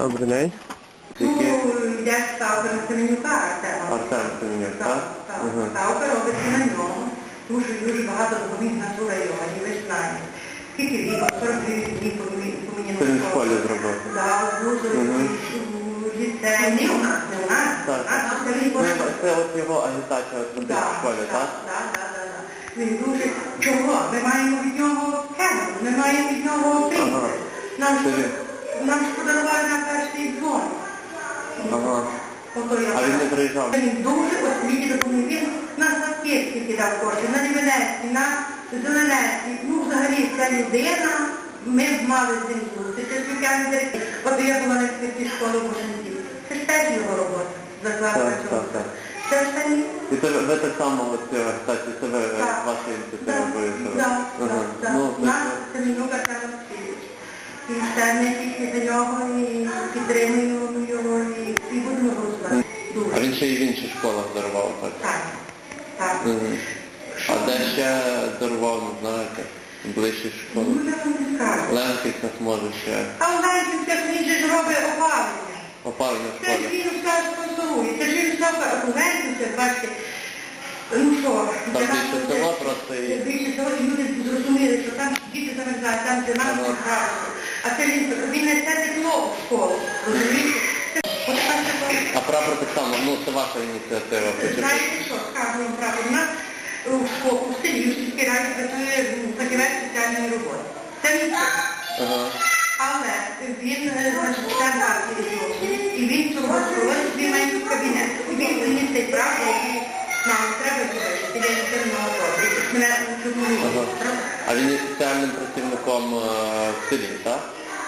Добрий день. Ну, ставка на Семенюка Артема. Артем Так, так? Мгм. Робиться на нього. Тому що дуже багато допоміг на цю районі, ви ж знаєте. Скільки вікон, 49 вікон поміняно. Це він в школі зробив. Так, дуже ліцей. Не у нас, не у нас. Так. Це він Ну, Це от його агітація в школі, так? Так, так, так. Він дуже чого? Ми маємо від нього камеру, ми маємо від нього він. нам ж подарували на перший дзвон. Ага. А він не приїжджав? Він дуже освіті допоміг. Він на скидки кидав кошти, на Лівенецький, на Зеленецький. Ну, взагалі, ця людина, ми б мали з ним бути. Це спеціальний директор. От я була на відкритій школи в Бошенців. Це ж теж його робота. Так, так. Це ж та ні. І це ви так само от цю агітацію, це ви Так. ваша? Так, так, так. Нас це- Тарас Васильович. І ми за нього і підтримуємо його і, будемо голосувати. А він ще і в інших школах дарував, так? Так, так. А де ще дарував, не знаєте, ближчі школи? Ну, я вам не скажу. Ленкий нас може ще А у ж він же ж робить опалення. опалення в Це ж школі. він все спонсорує. Це ж він все Ленківська, бачите, ну що, Там більше села просто і... Більше і люди зрозуміли, що там діти замерзають, там де Ага. не. А це він, він несе тепло в школу, розумієте? От. А прапор так само, ну це ваша ініціатива. Знаєте що, скажу вам правду, у нас у школу, у селі, у сільській раді працює фахівець соціальної роботи. Це він це. Ага. Але він е, значить, член партії регіону, і він цього зробив, він має тут кабінет. І він приніс цей прав, який нам треба зробити. Я не це не. Мене чому. А він є соціальним працівником е, в селі, так?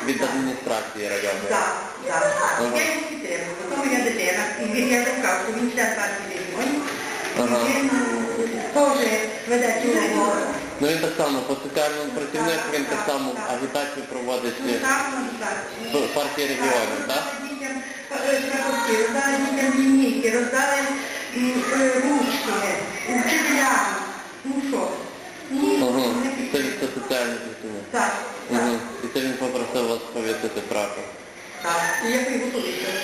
Від адміністрації районної. Так, так. Ага. Я його підтримую, бо то моя дитина. І він, я сказав, що він член партії регіону. Ага. Він теж веде цю роботу. Ну він так само, по соціальному працівнику він так само агітацію проводить Ну, і так, ну, так. в партії регіонів, так? Дітям е, прапорки, роздали дітям лінійки, роздали м, е, ручки, вчителям. Ну що? Ну, Ага. не Це, підтримую. це соціальний працівник. Так, так, Угу. І це він попросив вас повісити прапор. так. І я його повісила.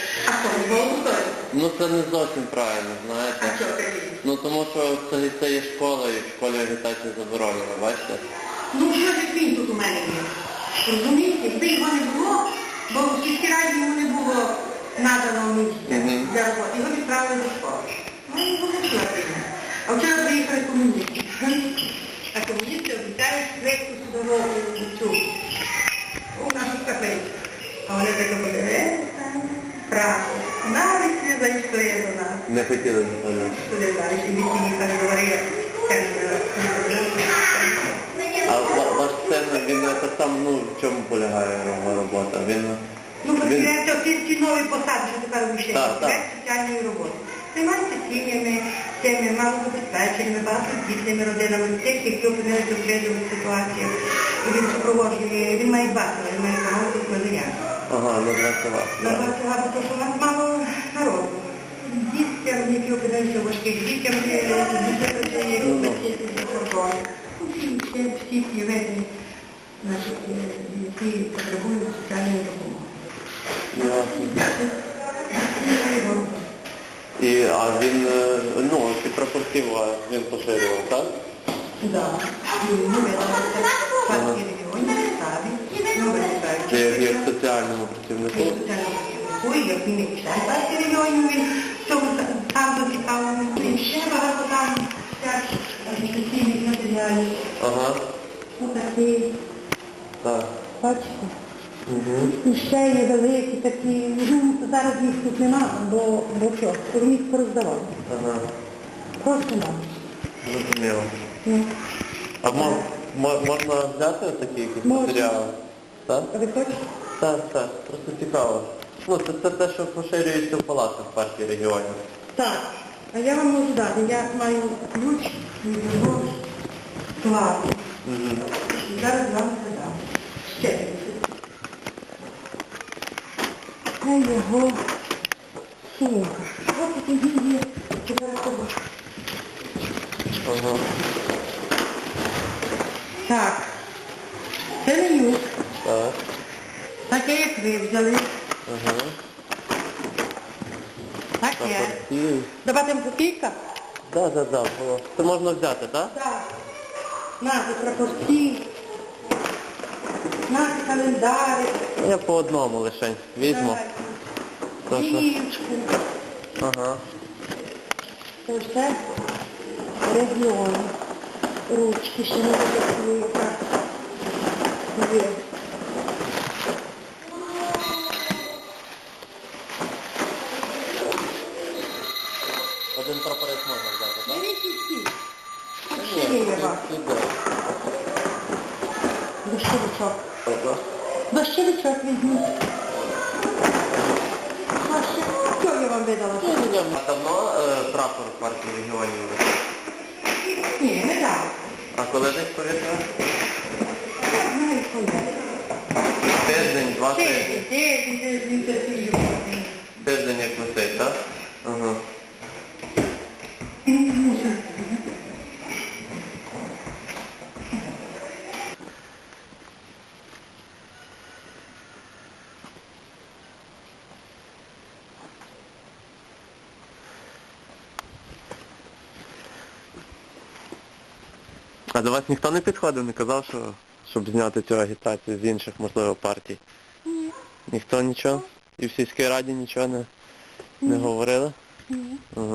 Ну це не зовсім правильно, А знаєте. таке? Ну тому що це, це є школа і в школі агітація заборонена, бачите? Ну що ж він тут у мене є? Розумієте, якби його не було, бо в сільській раді йому не було надано місця Угу. для роботи, його відправили до школи. Ну, і вони що А вчора приїхали комуністи. А комуністи обіцяють швидку судову цю у нашу каплицю. А вони так говорять, правда, навіть не зайшли до нас. Не хотіли як А ва- ваш син, він так само, ну в чому полягає його робота? Він Ну, всі ці нові посади, що тепер вийшли, Так, так. соціальної роботи. Займаються сім'ями, цими малозабезпеченими, багатодітними родинами, тих, які опинилися в кризових ситуаціях. І він супроводжує, він має бачити, він має допомогу кладення. ага, ну для цього. На багато, тому що у нас мало народу. Діткам, які опинилися в важких дітям, діти працює, які Ну, ну. працюють за кордоном. Ну, Всі, всі, всі ті види, значить, е, які потребують соціальної допомоги. Ясно. І, а він, е, ну, ці прапорки у вас він поширював, так? Да. І ми видалися партії регіонів ставі, ми вирішаємо. Чи як, як соціальному працівнику? Ой, як він і член партії регіонів, він в цьому там зацікавлений, він ще багато там всяких матеріалів. Ага, Ну такі, так. бачите. Угу. І ще є великі такі, ну зараз їх тут нема, бо, бо що, їх пороздавали. Ага, Просто нам. зрозуміло. Ну, А мо, мо- можна взяти такі якісь Можна. матеріали? Так? а ви хочете? Так, так, просто цікаво. Ну, це, це те, що поширюється в палатах партії регіонів. Так, а я вам можу дати. Я маю ключ від його. Угу. Зараз вам задам. Ще. Це його сумка. Ось тоді є четвертого. Ага. Так. Це меню. Так. Таке, як ви взяли. Ага. Так є. Прапорці. Давати їм копійка? Да, да, да, було. Це можна взяти, так? Так. Нати прапорці. Нати календари. Я по одному лише візьму. То що? Ага. Це все регіон. Ручки ще не записую, Один прапорець можна взяти, так? Беріть всі. Тут Ні, ще є вас. Дощовичок візьміть. Що я вам видала? А давно е, прапор партії регіонів? Ні, не так. А коли десь повітря? Я знаю, коли. Тиждень, два тижні. Тиждень, тиждень, тиждень, тиждень. Тиждень як висить, так? Ага. А до вас ніхто не підходив, не казав, що щоб зняти цю агітацію з інших, можливо, партій? Ні. Ніхто нічого? І в сільській раді нічого не, не говорили? Ні. Ага.